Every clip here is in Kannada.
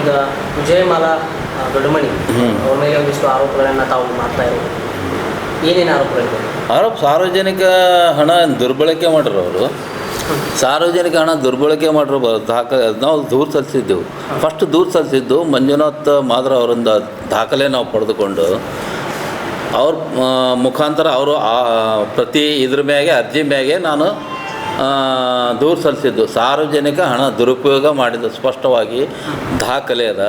ಈಗ ವಿಜಯಮಾಲಾ ದೊಡ್ಡಮಣಿ. ಅವ್ರ ಮೇಲೆ ಒಂದಿಷ್ಟು ಆರೋಪಗಳನ್ನು ತಾವು ಮಾಡ್ತಾ ಇರೋದು. ಏನೇನು ಆರೋಪಗಳಿದೆ? ಆರೋಪ ಸಾರ್ವಜನಿಕ ಹಣ ದುರ್ಬಳಕೆ ಮಾಡ್ರು ಅವರು. ಸಾರ್ವಜನಿಕ ಹಣ ದುರ್ಬಳಕೆ ಮಾಡಿರೋ ದಾಖಲೆ ನಾವು ದೂರು ಸಲ್ಲಿಸಿದ್ದೆವು. ಫಸ್ಟ್ ದೂರು ಸಲ್ಲಿಸಿದ್ದು ಮಂಜುನಾಥ್ ಮಾದ್ರ ಅವರಿಂದ ದಾಖಲೆ ನಾವು ಪಡೆದುಕೊಂಡು ಅವ್ರ ಮುಖಾಂತರ ಅವರು ಪ್ರತಿ ಇದ್ರ ಮ್ಯಾಗೆ ಅರ್ಜಿ ಮ್ಯಾಗೆ ನಾನು ದೂರು ಸಲ್ಲಿಸಿದ್ದು ಸಾರ್ವಜನಿಕ ಹಣ ದುರುಪಯೋಗ ಮಾಡಿದ್ದು ಸ್ಪಷ್ಟವಾಗಿ ದಾಖಲೆ ಅದ.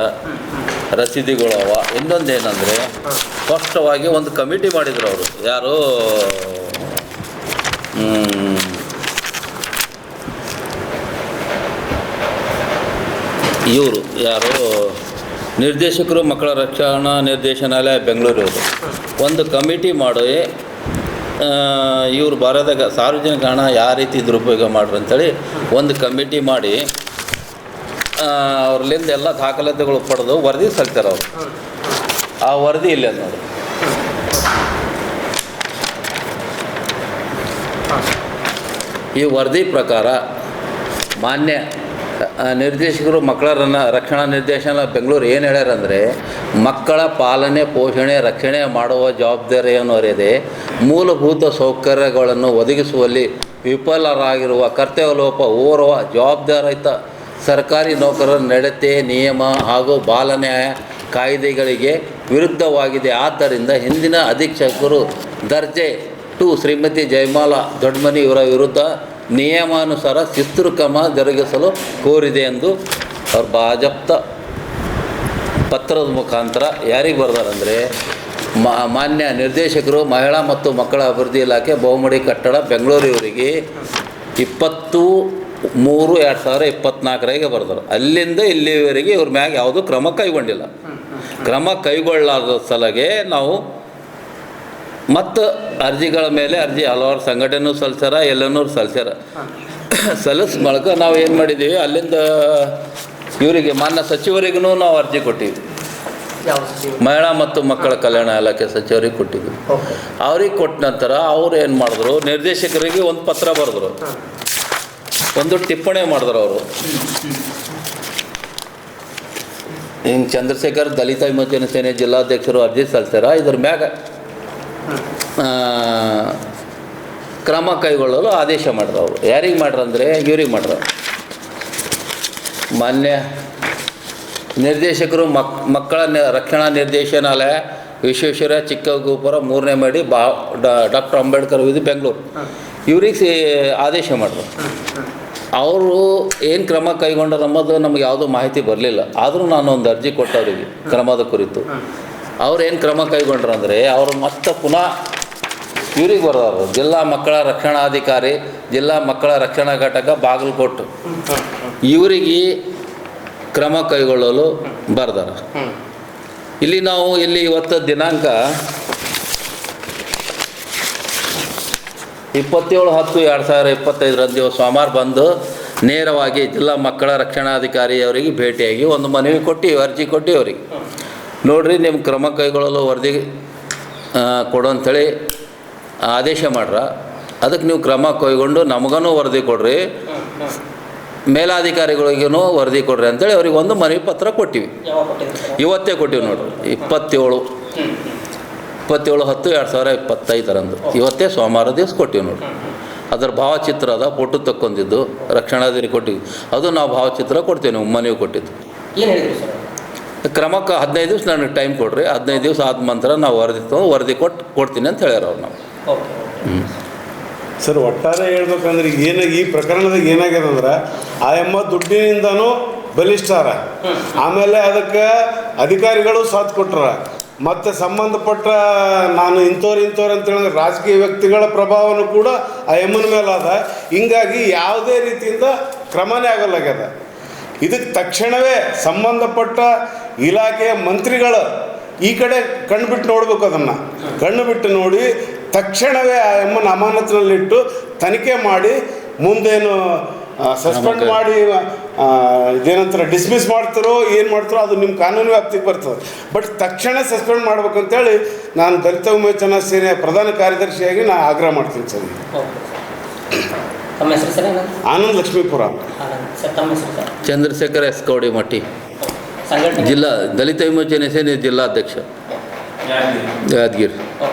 ರಸೀದಿಗಳವ ಅವ. ಇನ್ನೊಂದು ಸ್ಪಷ್ಟವಾಗಿ ಒಂದು ಕಮಿಟಿ ಮಾಡಿದರು ಅವರು. ಯಾರು? ಇವರು. ಯಾರು? ನಿರ್ದೇಶಕರು ಮಕ್ಕಳ ರಕ್ಷಣಾ ನಿರ್ದೇಶನಾಲಯ ಬೆಂಗಳೂರು ಒಂದು ಕಮಿಟಿ ಮಾಡಿ ಇವರು ಬರೋದಾಗ ಸಾರ್ವಜನಿಕ ಹಣ ಯಾವ ರೀತಿ ದುರುಪಯೋಗ ಮಾಡ್ರಿ ಅಂಥೇಳಿ ಒಂದು ಕಮಿಟಿ ಮಾಡಿ ಅವ್ರಲ್ಲಿಂದ ಎಲ್ಲ ದಾಖಲಾತಿಗಳು ಪಡೆದು ವರದಿ ಸಲ್ತಾರೆ ಅವರು. ಆ ವರದಿ ಇಲ್ಲ ನೋಡಿ ಈ ವರದಿ ಪ್ರಕಾರ ಮಾನ್ಯ ನಿರ್ದೇಶಕರು ಮಕ್ಕಳರನ್ನು ರಕ್ಷಣಾ ನಿರ್ದೇಶನ ಬೆಂಗಳೂರು ಏನು ಹೇಳ್ಯಾರಂದರೆ ಮಕ್ಕಳ ಪಾಲನೆ, ಪೋಷಣೆ, ರಕ್ಷಣೆ ಮಾಡುವ ಜವಾಬ್ದಾರಿಯನ್ನು ಅರಿಯದೆ ಮೂಲಭೂತ ಸೌಕರ್ಯಗಳನ್ನು ಒದಗಿಸುವಲ್ಲಿ ವಿಫಲರಾಗಿರುವ ಕರ್ತವ್ಯಲೋಪ ಓರ್ವ ಜವಾಬ್ದಾರಿಯುತ ಸರ್ಕಾರಿ ನೌಕರರ ನಡತೆ, ನಿಯಮ ಹಾಗೂ ಬಾಲನ್ಯಾಯ ಕಾಯ್ದೆಗಳಿಗೆ ವಿರುದ್ಧವಾಗಿದೆ. ಆದ್ದರಿಂದ ಹಿಂದಿನ ಅಧೀಕ್ಷಕರು ದರ್ಜೆ ಟು ಶ್ರೀಮತಿ ಜಯಮಾಲಾ ದೊಡ್ಮನಿ ಇವರ ವಿರುದ್ಧ ನಿಯಮಾನುಸಾರ ಶಿಸ್ತು ಕ್ರಮ ಜರುಗಿಸಲು ಕೋರಿದೆ ಎಂದು ಅವ್ರ ಬಾಜಪ್ತ ಪತ್ರದ ಮುಖಾಂತರ ಯಾರಿಗೆ ಬರ್ದಾರಂದರೆ ಮಾನ್ಯ ನಿರ್ದೇಶಕರು, ಮಹಿಳಾ ಮತ್ತು ಮಕ್ಕಳ ಅಭಿವೃದ್ಧಿ ಇಲಾಖೆ, ಬಹುಮಡಿ ಕಟ್ಟಡ, ಬೆಂಗಳೂರಿವರಿಗೆ ಇಪ್ಪತ್ತು ಮೂರು ಎರಡು ಸಾವಿರ ಇಪ್ಪತ್ತ್ನಾಲ್ಕರಾಗೆ ಬರ್ದರು. ಅಲ್ಲಿಂದ ಇಲ್ಲಿವರೆಗೆ ಇವ್ರ ಮ್ಯಾಗ ಯಾವುದೂ ಕ್ರಮ ಕೈಗೊಂಡಿಲ್ಲ. ಕ್ರಮ ಕೈಗೊಳ್ಳಲಾರದ ಸಲಗೆ ನಾವು ಮತ್ತು ಅರ್ಜಿಗಳ ಮೇಲೆ ಅರ್ಜಿ ಹಲವಾರು ಸಂಘಟನೆ ಸಲ್ಸ್ಯಾರ ಎಲ್ಲನೂ ಸಲ್ಸ್ಯಾರ. ಸಲ್ಲಿಸ್ ಮೂಲಕ ನಾವು ಏನು ಮಾಡಿದ್ದೀವಿ ಅಲ್ಲಿಂದ ಇವರಿಗೆ ಮಾನ್ಯ ಸಚಿವರಿಗೂ ನಾವು ಅರ್ಜಿ ಕೊಟ್ಟಿವಿ. ಮಹಿಳಾ ಮತ್ತು ಮಕ್ಕಳ ಕಲ್ಯಾಣ ಇಲಾಖೆ ಸಚಿವರಿಗೆ ಕೊಟ್ಟಿದ್ವಿ ಅವ್ರಿಗೆ ಕೊಟ್ಟ ನಂತರ ಅವ್ರು ಏನು ಮಾಡಿದ್ರು ನಿರ್ದೇಶಕರಿಗೆ ಒಂದು ಪತ್ರ ಬರೆದ್ರು. ಒಂದು ಟಿಪ್ಪಣಿ ಮಾಡಿದ್ರು ಅವರು. ಹಿಂಗೆ ಚಂದ್ರಶೇಖರ್ ದಲಿತ ವಿಮೋಚನೆ ಸೇನೆ ಜಿಲ್ಲಾಧ್ಯಕ್ಷರು ಅರ್ಜಿ ಸಲ್ಲಿಸ್ಯಾರ ಇದ್ರ ಮ್ಯಾಗ ಕ್ರಮ ಕೈಗೊಳ್ಳಲು ಆದೇಶ ಮಾಡಿದ್ರು ಅವರು. ಯಾರಿಗೆ ಮಾಡ್ರಂದ್ರೆ ಇವ್ರಿಗೆ ಮಾಡ್ರು. ಮಾನ್ಯ ನಿರ್ದೇಶಕರು ಮಕ್, ಮಕ್ಕಳ ರಕ್ಷಣಾ ನಿರ್ದೇಶನಾಲಯ, ವಿಶ್ವೇಶ್ವರ ಚಿಕ್ಕಗೋಪುರ ಮೂರನೇ ಮಾಡಿ, ಬಾ ಡಾಕ್ಟರ್ ಅಂಬೇಡ್ಕರ್ ಇದು ಬೆಂಗಳೂರು. ಇವ್ರಿಗೆ ಆದೇಶ ಮಾಡಿದ್ರು ಅವರು ಏನು ಕ್ರಮ ಕೈಗೊಂಡರು ಅನ್ನೋದು ನಮಗೆ ಯಾವುದೂ ಮಾಹಿತಿ ಬರಲಿಲ್ಲ. ಆದರೂ ನಾನು ಒಂದು ಅರ್ಜಿ ಕೊಟ್ಟವ್ರಿಗೆ ಕ್ರಮದ ಕುರಿತು. ಅವ್ರು ಏನು ಕ್ರಮ ಕೈಗೊಂಡ್ರು ಅಂದರೆ, ಅವರು ಮತ್ತೆ ಪುನಃ ಇವ್ರಿಗೆ ಬರೋರು ಜಿಲ್ಲಾ ಮಕ್ಕಳ ರಕ್ಷಣಾಧಿಕಾರಿ, ಜಿಲ್ಲಾ ಮಕ್ಕಳ ರಕ್ಷಣಾ ಘಟಕ ಬಾಗಲಕೋಟೆ. ಇವರಿಗೆ ಕ್ರಮ ಕೈಗೊಳ್ಳಲು ಬರ್ದಾರ. ಇಲ್ಲಿ ನಾವು ಇಲ್ಲಿ ಇವತ್ತು ದಿನಾಂಕ ಇಪ್ಪತ್ತೇಳು ಹತ್ತು ಎರಡು ಸಾವಿರ ಇಪ್ಪತ್ತೈದರಂದು ಸೋಮವಾರ ಬಂದು ನೇರವಾಗಿ ಜಿಲ್ಲಾ ಮಕ್ಕಳ ರಕ್ಷಣಾಧಿಕಾರಿಯವರಿಗೆ ಭೇಟಿಯಾಗಿ ಒಂದು ಮನವಿ ಕೊಟ್ಟು, ಅರ್ಜಿ ಕೊಟ್ಟು ಅವ್ರಿಗೆ ನೋಡಿರಿ ನಿಮ್ಮ ಕ್ರಮ ಕೈಗೊಳ್ಳಲು ವರದಿ ಕೊಡೋ ಅಂಥೇಳಿ ಆದೇಶ ಮಾಡ್ರ. ಅದಕ್ಕೆ ನೀವು ಕ್ರಮ ಕೈಗೊಂಡು ನಮಗೂ ವರದಿ ಕೊಡ್ರಿ. ಮೇಲಾಧಿಕಾರಿಗಳಿಗೂ ವರದಿ ಕೊಡ್ರಿ ಅಂತೇಳಿ ಅವ್ರಿಗೆ ಒಂದು ಮನವಿ ಪತ್ರ ಕೊಟ್ಟಿವಿ. ಇವತ್ತೇ ಕೊಟ್ಟಿವಿ ನೋಡ್ರಿ. ಇಪ್ಪತ್ತೇಳು. ಇಪ್ಪತ್ತೇಳು ಹತ್ತು ಎರಡು ಸಾವಿರ ಇಪ್ಪತ್ತೈದರಂದು. ಇವತ್ತೇ ಸೋಮವಾರ ದಿವಸ ಕೊಟ್ಟಿವಿ ನೋಡ್ರಿ. ಅದರ ಭಾವಚಿತ್ರ ಅದ ಫೋಟೋ ತಕ್ಕೊಂದಿದ್ದು ರಕ್ಷಣಾಧಿಕಾರಿ ಕೊಟ್ಟಿವಿ. ಅದು ನಾವು ಭಾವಚಿತ್ರ ಕೊಡ್ತೀವಿ ನೀವು ಮನವಿ ಕೊಟ್ಟಿದ್ದು. ಕ್ರಮಕ್ಕೆ ಹದಿನೈದು ದಿವಸ ನನಗೆ ಟೈಮ್ ಕೊಡ್ರಿ. ಹದಿನೈದು ದಿವಸ ಆದ ನಂತರ ನಾವು ವರದಿ ತಗೊಂಡು ವರದಿ ಕೊಟ್ಟು ಕೊಡ್ತೀನಿ ಅಂತ ಹೇಳ್ಯಾರ ಅವ್ರು ನಾವು ಓಕೆ ಸರ್ ಒಟ್ಟಾರೆ ಹೇಳ್ಬೇಕಂದ್ರೆ ಈಗ ಏನು ಈ ಪ್ರಕರಣದಾಗ ಏನಾಗ್ಯದ ಅಂದ್ರೆ ಆ ಎಮ್ಮ ದುಡ್ಡಿನಿಂದನೂ ಬಲಿಷ್ಠಾರ. ಆಮೇಲೆ ಅದಕ್ಕೆ ಅಧಿಕಾರಿಗಳು ಸಾಥ್ ಕೊಟ್ರ. ಮತ್ತು ಸಂಬಂಧಪಟ್ಟ ನಾನು ಇಂಥವ್ರು ಇಂಥವ್ರು ಅಂತೇಳಿ ರಾಜಕೀಯ ವ್ಯಕ್ತಿಗಳ ಪ್ರಭಾವನೂ ಕೂಡ ಆ ಎಮ್ಮನ ಮೇಲೆ ಅದ ಹಿಂಗಾಗಿ ಯಾವುದೇ ರೀತಿಯಿಂದ ಕ್ರಮನೇ ಆಗಲಾಗ್ಯದ. ಇದಕ್ಕೆ ತಕ್ಷಣವೇ ಸಂಬಂಧಪಟ್ಟ ಇಲಾಖೆಯ ಮಂತ್ರಿಗಳು ಈ ಕಡೆ ಕಣ್ಣು ಬಿಟ್ಟು ನೋಡ್ಬೇಕು ಅದನ್ನು. ಕಣ್ಣು ಬಿಟ್ಟು ನೋಡಿ ತಕ್ಷಣವೇ ಆ ಎಮ್ಮನ್ನು ಅಮಾನತಿನಲ್ಲಿಟ್ಟು ತನಿಖೆ ಮಾಡಿ ಮುಂದೇನು ಸಸ್ಪೆಂಡ್ ಮಾಡಿ ಇದೇನಂತಾರ ಡಿಸ್ಮಿಸ್ ಮಾಡ್ತಾರೋ ಏನು ಮಾಡ್ತಾರೋ ಅದು ನಿಮ್ಮ ಕಾನೂನು ವ್ಯಾಪ್ತಿಗೆ ಬರ್ತದೆ. ಬಟ್ ತಕ್ಷಣ ಸಸ್ಪೆಂಡ್ ಮಾಡ್ಬೇಕಂತೇಳಿ ನಾನು ದಲಿತ ವಿಮೋಚನಾ ಸೇನೆಯ ಪ್ರಧಾನ ಕಾರ್ಯದರ್ಶಿಯಾಗಿ ನಾನು ಆಗ್ರಹ ಮಾಡ್ತೀನಿ ಸರ್. ಆನಂದ್ ಲಕ್ಷ್ಮೀಪುರ. ಚಂದ್ರಶೇಖರ್ ಎಸ್ ಕೌಡಿ ಮಟ್ಟಿ. ಜಿಲ್ಲಾ ದಲಿತ ವಿಮೋಚನೆ ಸೇನೆ ಜಿಲ್ಲಾಧ್ಯಕ್ಷ. ಯಾದಗಿರಿ.